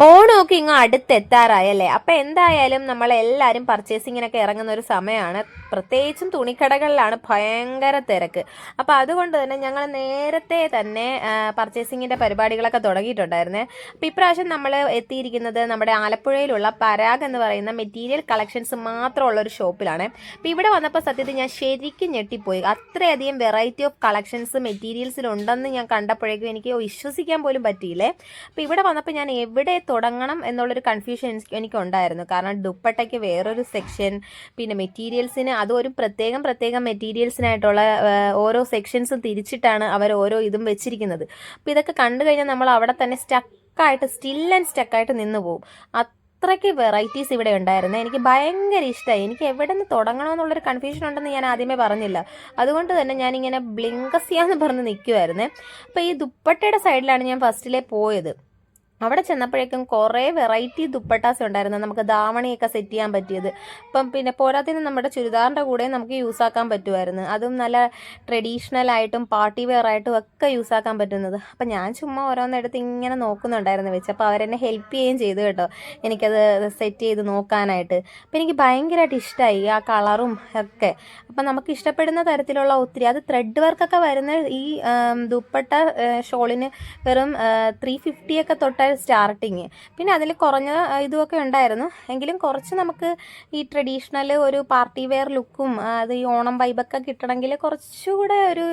ഓണമൊക്കെ ഇങ്ങ് അടുത്തെത്താറായല്ലേ അപ്പം എന്തായാലും നമ്മളെല്ലാവരും പർച്ചേസിങ്ങിനൊക്കെ ഇറങ്ങുന്ന ഒരു സമയമാണ്. പ്രത്യേകിച്ചും തുണിക്കടകളിലാണ് ഭയങ്കര തിരക്ക്. അപ്പോൾ അതുകൊണ്ട് തന്നെ ഞങ്ങൾ നേരത്തെ തന്നെ പർച്ചേസിങ്ങിന്റെ പരിപാടികളൊക്കെ തുടങ്ങിയിട്ടുണ്ടായിരുന്നേ. അപ്പോൾ ഇപ്രാവശ്യം നമ്മൾ എത്തിയിരിക്കുന്നത് നമ്മുടെ ആലപ്പുഴയിലുള്ള പരാഗ് എന്ന് പറയുന്ന മെറ്റീരിയൽ കളക്ഷൻസ് മാത്രമുള്ള ഒരു ഷോപ്പിലാണ് അപ്പോൾ ഇവിടെ വന്നപ്പോൾ സത്യത്തിൽ ഞാൻ ശരിക്കും ഞെട്ടിപ്പോയി. അത്രയധികം വെറൈറ്റി ഓഫ് കളക്ഷൻസ് മെറ്റീരിയൽസിലുണ്ടെന്ന് ഞാൻ കണ്ടപ്പോഴേക്കും എനിക്ക് വിശ്വസിക്കാൻ പോലും പറ്റിയില്ലേ? അപ്പോൾ ഇവിടെ വന്നപ്പോൾ ഞാൻ എവിടെ തുടങ്ങണം എന്നുള്ളൊരു കൺഫ്യൂഷൻ എനിക്ക് ഉണ്ടായിരുന്നു കാരണം ദുപ്പട്ടയ്ക്ക് വേറൊരു സെക്ഷൻ പിന്നെ മെറ്റീരിയൽസിന് അതും ഒരു പ്രത്യേകം പ്രത്യേകം മെറ്റീരിയൽസിനായിട്ടുള്ള ഓരോ സെക്ഷൻസും തിരിച്ചിട്ടാണ് അവർ ഓരോ ഇതും വെച്ചിരിക്കുന്നത്. അപ്പോൾ ഇതൊക്കെ കണ്ടു കഴിഞ്ഞാൽ നമ്മൾ അവിടെ തന്നെ സ്റ്റക്കായിട്ട് സ്റ്റിൽ ആൻഡ് സ്റ്റക്കായിട്ട് നിന്ന് പോകും അത്രയ്ക്ക് വെറൈറ്റീസ് ഇവിടെ ഉണ്ടായിരുന്നു. എനിക്ക് ഭയങ്കര ഇഷ്ടമായി എനിക്ക് എവിടെ നിന്ന് തുടങ്ങണമെന്നുള്ളൊരു കൺഫ്യൂഷൻ ഉണ്ടെന്ന് ഞാൻ ആദ്യമേ പറഞ്ഞില്ല. അതുകൊണ്ട് തന്നെ ഞാൻ ഞാനിങ്ങനെ ബ്ലിങ്കസിയാന്ന് പറഞ്ഞ് നിൽക്കുമായിരുന്നേ അപ്പോൾ ഈ ദുപ്പട്ടയുടെ സൈഡിലാണ് ഞാൻ ഫസ്റ്റിലേ പോയത്. അവിടെ ചെന്നപ്പോഴേക്കും കുറേ വെറൈറ്റി ദുപ്പട്ടാസ് ഉണ്ടായിരുന്നു. നമുക്ക് ദാവണിയൊക്കെ സെറ്റ് ചെയ്യാൻ പറ്റിയത്. ഇപ്പം പിന്നെ പോരാത്തിന് നമ്മുടെ ചുരിദാറിന്റെ കൂടെ നമുക്ക് യൂസ് ആക്കാൻ പറ്റുമായിരുന്നു. അതും നല്ല ട്രഡീഷണൽ ആയിട്ടും പാർട്ടി വെയർ ആയിട്ടും ഒക്കെ യൂസ് ആക്കാൻ പറ്റുന്നത്. അപ്പം ഞാൻ ചുമ്മാ ഓരോന്നെടുത്ത് ഇങ്ങനെ നോക്കുന്നുണ്ടായിരുന്നു വെച്ച്. അപ്പോൾ അവരെന്നെ ഹെൽപ്പ് ചെയ്യുകയും ചെയ്തു കേട്ടോ. എനിക്കത് സെറ്റ് ചെയ്ത് നോക്കാനായിട്ട്. അപ്പം എനിക്ക് ഭയങ്കരമായിട്ട് ഇഷ്ടമായി ആ കളറും ഒക്കെ. അപ്പം നമുക്ക് ഇഷ്ടപ്പെടുന്ന തരത്തിലുള്ള ഒത്തിരി അത് ത്രെഡ് വർക്കൊക്കെ വരുന്ന ഈ ദുപ്പട്ട ഷോളിന് വെറും ത്രീ ഫിഫ്റ്റിയൊക്കെ തൊട്ട് സ്റ്റാർട്ടിങ് പിന്നെ അതിൽ കുറഞ്ഞ ഇതുമൊക്കെ ഉണ്ടായിരുന്നു. എങ്കിലും കുറച്ച് നമുക്ക് ഈ ട്രഡീഷണൽ ഒരു പാർട്ടി വെയർ ലുക്കും അത് ഈ ഓണം വൈബൊക്കെ കിട്ടണമെങ്കിൽ കുറച്ചുകൂടെ ഒരു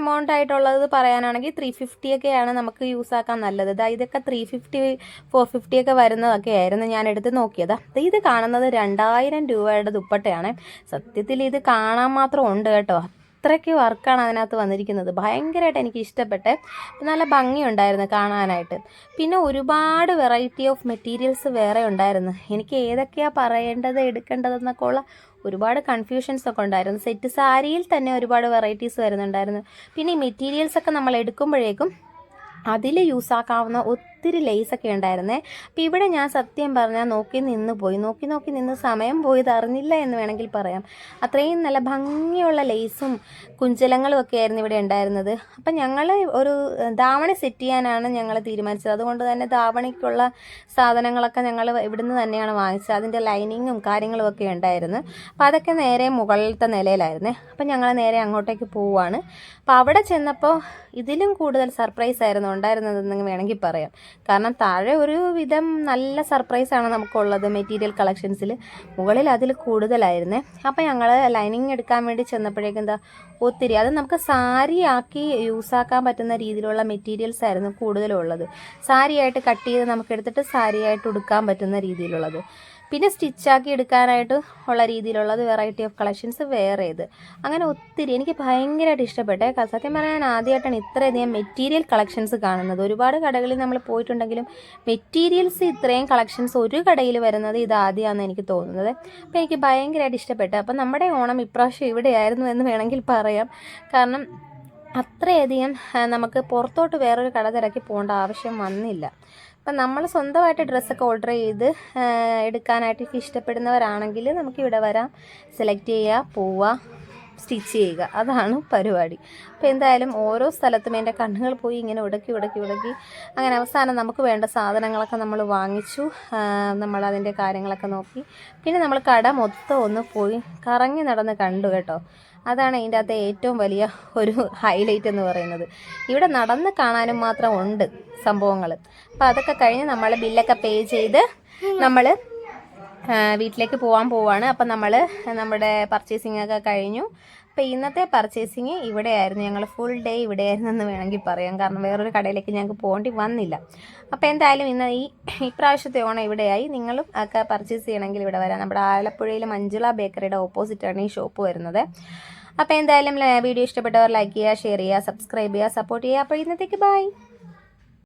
എമൗണ്ട് ആയിട്ടുള്ളത് പറയാനാണെങ്കിൽ ത്രീ ഫിഫ്റ്റിയൊക്കെയാണ് നമുക്ക് യൂസ് ആക്കാൻ നല്ലത്. ഇതാ ഇതൊക്കെ ത്രീ ഫിഫ്റ്റി ഫോർ ഫിഫ്റ്റിയൊക്കെ വരുന്നതൊക്കെ ആയിരുന്നു ഞാൻ എടുത്ത് നോക്കിയത്. ഇത് കാണുന്നത് രണ്ടായിരം രൂപയുടെ ദുപ്പട്ടയാണ്. സത്യത്തിൽ ഇത് കാണാൻ മാത്രം ഉണ്ട് കേട്ടോ. അത്രയ്ക്ക് വർക്കാണ് അതിനകത്ത് വന്നിരിക്കുന്നത്. ഭയങ്കരമായിട്ട് എനിക്ക് ഇഷ്ടപ്പെട്ട് നല്ല ഭംഗിയുണ്ടായിരുന്നു കാണാനായിട്ട്. പിന്നെ ഒരുപാട് വെറൈറ്റി ഓഫ് മെറ്റീരിയൽസ് വേറെ ഉണ്ടായിരുന്നു. എനിക്ക് ഏതൊക്കെയാണ് പറയേണ്ടത് എടുക്കേണ്ടതെന്നൊക്കെ ഉള്ള ഒരുപാട് കൺഫ്യൂഷൻസ് ഒക്കെ ഉണ്ടായിരുന്നു. സെറ്റ് സാരിയിൽ തന്നെ ഒരുപാട് വെറൈറ്റീസ് വരുന്നുണ്ടായിരുന്നു. പിന്നെ ഈ മെറ്റീരിയൽസ് ഒക്കെ നമ്മൾ എടുക്കുമ്പോഴേക്കും അതിൽ യൂസ് ആക്കാവുന്ന ഒത്തിരി ലേസൊക്കെ ഉണ്ടായിരുന്നേ. അപ്പം ഇവിടെ ഞാൻ സത്യം പറഞ്ഞാൽ നോക്കി നിന്ന് പോയി. നോക്കി നോക്കി നിന്ന് സമയം പോയത് അറിഞ്ഞില്ല എന്ന് വേണമെങ്കിൽ പറയാം. അത്രയും നല്ല ഭംഗിയുള്ള ലേസും കുഞ്ചലങ്ങളും ഒക്കെ ആയിരുന്നു ഇവിടെ ഉണ്ടായിരുന്നത്. അപ്പം ഞങ്ങൾ ഒരു ധാവണി സെറ്റ് ചെയ്യാനാണ് ഞങ്ങൾ തീരുമാനിച്ചത്. അതുകൊണ്ട് തന്നെ ധാവണിക്കുള്ള സാധനങ്ങളൊക്കെ ഞങ്ങൾ ഇവിടുന്ന് തന്നെയാണ് വാങ്ങിച്ചത്. അതിന്റെ ലൈനിങ്ങും കാര്യങ്ങളും ഒക്കെ ഉണ്ടായിരുന്നു. അപ്പോൾ അതൊക്കെ നേരെ മുകളിലത്തെ നിലയിലായിരുന്നു. അപ്പം ഞങ്ങൾ നേരെ അങ്ങോട്ടേക്ക് പോവുകയാണ് അപ്പോൾ അവിടെ ചെന്നപ്പോൾ ഇതിലും കൂടുതൽ സർപ്രൈസ് ആയിരുന്നു ഉണ്ടായിരുന്നതെന്ന് വേണമെങ്കിൽ പറയാം. കാരണം താഴെ ഒരു വിധം നല്ല സർപ്രൈസാണ് നമുക്കുള്ളത് മെറ്റീരിയൽ കളക്ഷൻസിൽ മുകളിൽ അതിൽ കൂടുതലായിരുന്നേ. അപ്പോൾ ഞങ്ങൾ ലൈനിങ് എടുക്കാൻ വേണ്ടി ചെന്നപ്പോഴേക്കും എന്താ ഒത്തിരി അത് നമുക്ക് സാരി ആക്കി യൂസാക്കാൻ പറ്റുന്ന രീതിയിലുള്ള മെറ്റീരിയൽസ് ആയിരുന്നു കൂടുതലുള്ളത്. സാരിയായിട്ട് കട്ട് ചെയ്ത് നമുക്ക് എടുത്തിട്ട് സാരിയായിട്ട് ഉടുക്കാൻ പറ്റുന്ന രീതിയിലുള്ളത്. പിന്നെ സ്റ്റിച്ചാക്കി എടുക്കാനായിട്ട് ഉള്ള രീതിയിലുള്ളത് വെറൈറ്റി ഓഫ് കളക്ഷൻസ് വേറെ ഇത് അങ്ങനെ ഒത്തിരി എനിക്ക് ഭയങ്കരമായിട്ട് ഇഷ്ടപ്പെട്ടെ. സത്യം പറഞ്ഞാൽ ഞാൻ ആദ്യമായിട്ടാണ് ഇത്രയധികം മെറ്റീരിയൽ കളക്ഷൻസ് കാണുന്നത്. ഒരുപാട് കടകളിൽ നമ്മൾ പോയിട്ടുണ്ടെങ്കിലും മെറ്റീരിയൽസ് ഇത്രയും കളക്ഷൻസ് ഒരു കടയിൽ വരുന്നത് ഇത് ആദ്യമാണെന്ന് എനിക്ക് തോന്നുന്നത്. അപ്പോൾ എനിക്ക് ഭയങ്കരമായിട്ട് ഇഷ്ടപ്പെട്ടു. അപ്പം നമ്മുടെ ഓണം ഇപ്രാവശ്യം ഇവിടെയായിരുന്നു എന്ന് വേണമെങ്കിൽ പറയാം. കാരണം അത്രയധികം നമുക്ക് പുറത്തോട്ട് വേറൊരു കട തിരക്കി പോകേണ്ട ആവശ്യം വന്നില്ല. അപ്പം നമ്മൾ സ്വന്തമായിട്ട് ഡ്രസ്സൊക്കെ ഓർഡർ ചെയ്ത് എടുക്കാനായിട്ട് ഇഷ്ടപ്പെടുന്നവരാണെങ്കിൽ നമുക്ക് ഇവിടെ വരാം. സെലക്ട് ചെയ്യുക പോവുക സ്റ്റിച്ച് ചെയ്യുക. അതാണ് പരിപാടി. അപ്പോൾ എന്തായാലും ഓരോ സ്ഥലത്തും എന്റെ കണ്ണുകൾ പോയി ഇങ്ങനെ ഉടക്കി ഉടക്കി ഉടക്കി. അങ്ങനെ അവസാനം നമുക്ക് വേണ്ട സാധനങ്ങളൊക്കെ നമ്മൾ വാങ്ങിച്ചു. നമ്മൾ അതിന്റെ കാര്യങ്ങളൊക്കെ നോക്കി. പിന്നെ നമ്മൾ കട മൊത്തം ഒന്ന് പോയി കറങ്ങി നടന്ന് കണ്ടു കേട്ടോ. അതാണ് അതിന്റെ അകത്തെ ഏറ്റവും വലിയ ഒരു ഹൈലൈറ്റ് എന്ന് പറയുന്നത്. ഇവിടെ നടന്ന് കാണാനും മാത്രം ഉണ്ട് സംഭവങ്ങൾ അപ്പോൾ അതൊക്കെ കഴിഞ്ഞ് നമ്മൾ ബില്ലൊക്കെ പേ ചെയ്ത് നമ്മൾ വീട്ടിലേക്ക് പോകാൻ പോവാണ്. അപ്പം നമ്മൾ നമ്മുടെ പർച്ചേസിംഗ് ഒക്കെ കഴിഞ്ഞു. അപ്പോൾ ഇന്നത്തെ പർച്ചേസിങ് ഇവിടെയായിരുന്നു. ഞങ്ങൾ ഫുൾ ഡേ ഇവിടെയായിരുന്നു എന്ന് വേണമെങ്കിൽ പറയാം. കാരണം വേറൊരു കടയിലേക്ക് ഞങ്ങൾക്ക് പോകേണ്ടി വന്നില്ല. അപ്പോൾ എന്തായാലും ഇന്ന് ഈ ഇപ്രാവശ്യത്തെ ഓണം ഇവിടെയായി. നിങ്ങളും ഒക്കെ പർച്ചേസ് ചെയ്യണമെങ്കിൽ ഇവിടെ വരാം. നമ്മുടെ ആലപ്പുഴയിലെ മഞ്ജുള ബേക്കറിയുടെ ഓപ്പോസിറ്റാണ് ഈ ഷോപ്പ് വരുന്നത്. അപ്പോൾ എന്തായാലും വീഡിയോ ഇഷ്ടപ്പെട്ടവർ ലൈക്ക് ചെയ്യുക ഷെയർ ചെയ്യുക സബ്സ്ക്രൈബ് ചെയ്യുക സപ്പോർട്ട് ചെയ്യുക. അപ്പോൾ ഇന്നത്തേക്ക് ബൈ